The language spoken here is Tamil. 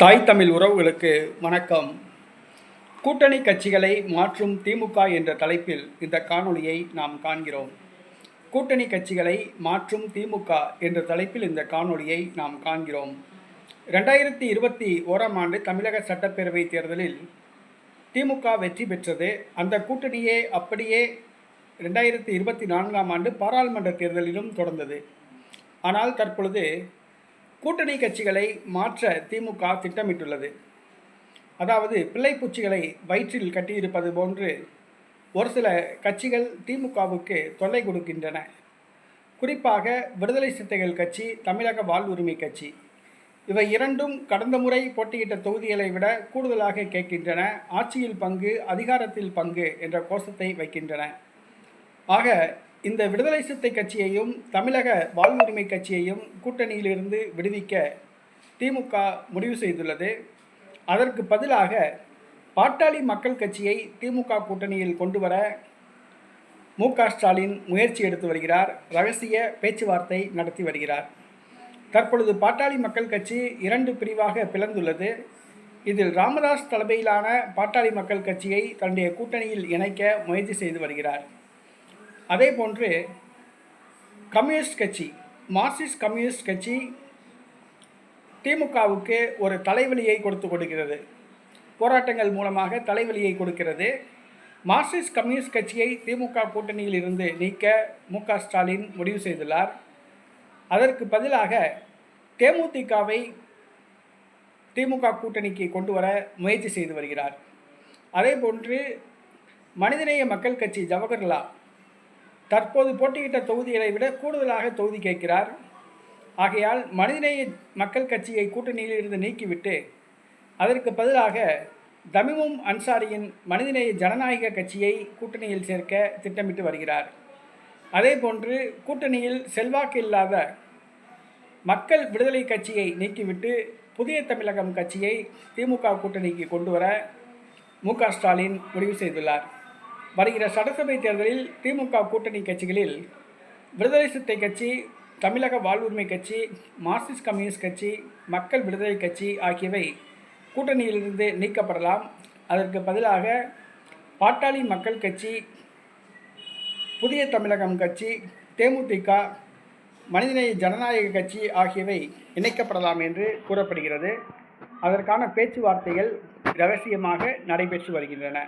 தாய் தமிழ் உறவுகளுக்கு வணக்கம். கூட்டணி கட்சிகளை மாற்றும் திமுக என்ற தலைப்பில் இந்த காணொளியை நாம் காண்கிறோம். கூட்டணி கட்சிகளை மாற்றும் திமுக என்ற தலைப்பில் இந்த காணொளியை நாம் காண்கிறோம். ரெண்டாயிரத்தி இருபத்தி ஓராம் ஆண்டு தமிழக சட்டப்பேரவை தேர்தலில் திமுக வெற்றி பெற்றது. அந்த கூட்டணியே அப்படியே ரெண்டாயிரத்தி இருபத்தி நான்காம் ஆண்டு பாராளுமன்ற தேர்தலிலும் தொடர்ந்தது. ஆனால் தற்பொழுது கூட்டணி கட்சிகளை மாற்ற திமுக திட்டமிட்டுள்ளது. அதாவது பிள்ளைப்பூச்சிகளை வயிற்றில் கட்டியிருப்பது போன்று ஒரு சில கட்சிகள் திமுகவுக்கு தொல்லை கொடுக்கின்றன. குறிப்பாக விடுதலை சிறுத்தைகள் கட்சி தமிழக வாழ்வுரிமை கட்சி. இவை இரண்டும் கடந்த முறை போட்டியிட்ட தொகுதிகளை விட கூடுதலாக கேட்கின்றன. ஆட்சியில் பங்கு அதிகாரத்தில் பங்கு என்ற கோஷத்தை வைக்கின்றன. ஆக இந்த விடுதலை சிறுத்தை கட்சியையும் தமிழக வாழ்வுரிமை கட்சியையும் கூட்டணியிலிருந்து விடுவிக்க திமுக முடிவு செய்துள்ளது. அதற்கு பதிலாக பாட்டாளி மக்கள் கட்சியை திமுக கூட்டணியில் கொண்டு வர மு க ஸ்டாலின் முயற்சி எடுத்து வருகிறார். ரகசிய பேச்சுவார்த்தை நடத்தி வருகிறார். தற்பொழுது பாட்டாளி மக்கள் கட்சி இரண்டு பிரிவாக பிளந்துள்ளது. இதில் ராமதாஸ் தலைமையிலான பாட்டாளி மக்கள் கட்சியை தன்னுடைய கூட்டணியில் இணைக்க முயற்சி செய்து வருகிறார். அதே போன்று கம்யூனிஸ்ட் கட்சி மார்க்சிஸ்ட் கம்யூனிஸ்ட் கட்சி திமுகவுக்கு ஒரு தலைவலியை கொடுத்து கொடுக்கிறது போராட்டங்கள் மூலமாக தலைவலியை கொடுக்கிறது. மார்க்சிஸ்ட் கம்யூனிஸ்ட் கட்சியை திமுக கூட்டணியில் இருந்து நீக்க மு க ஸ்டாலின் முடிவு செய்துள்ளார். அதற்கு பதிலாக தேமுதிகவை திமுக கூட்டணிக்கு கொண்டு வர முயற்சி செய்து வருகிறார். அதே போன்று மனிதநேய மக்கள் கட்சி ஜவஹர்லால் தற்போது போட்டியிட்ட தொகுதிகளை விட கூடுதலாக தொகுதி கேட்கிறார். ஆகையால் மனிதநேய மக்கள் கட்சியை கூட்டணியில் இருந்து நீக்கிவிட்டு அதற்கு பதிலாக தமிமும் அன்சாரியின் மனிதநேய ஜனநாயக கட்சியை கூட்டணியில் சேர்க்க திட்டமிட்டு வருகிறார். அதே போன்று கூட்டணியில் செல்வாக்கு இல்லாத மக்கள் விடுதலை கட்சியை நீக்கிவிட்டு புதிய தமிழகம் கட்சியை திமுக கூட்டணிக்கு கொண்டு வர மு ஸ்டாலின் முடிவு செய்துள்ளார். வருகிற சட்டசபை தேர்தலில் திமுக கூட்டணி கட்சிகளில் விடுதலை சித்தை கட்சி தமிழக வாழ்வுரிமை கட்சி மார்க்சிஸ்ட் கம்யூனிஸ்ட் கட்சி மக்கள் விடுதலை கட்சி ஆகியவை கூட்டணியிலிருந்து நீக்கப்படலாம். அதற்கு பதிலாக பாட்டாளி மக்கள் கட்சி புதிய தமிழகம் கட்சி தேமுதிக மனிதநேய ஜனநாயக கட்சி ஆகியவை இணைக்கப்படலாம் என்று கூறப்படுகிறது. அதற்கான பேச்சுவார்த்தைகள் ரகசியமாக நடைபெற்று வருகின்றன.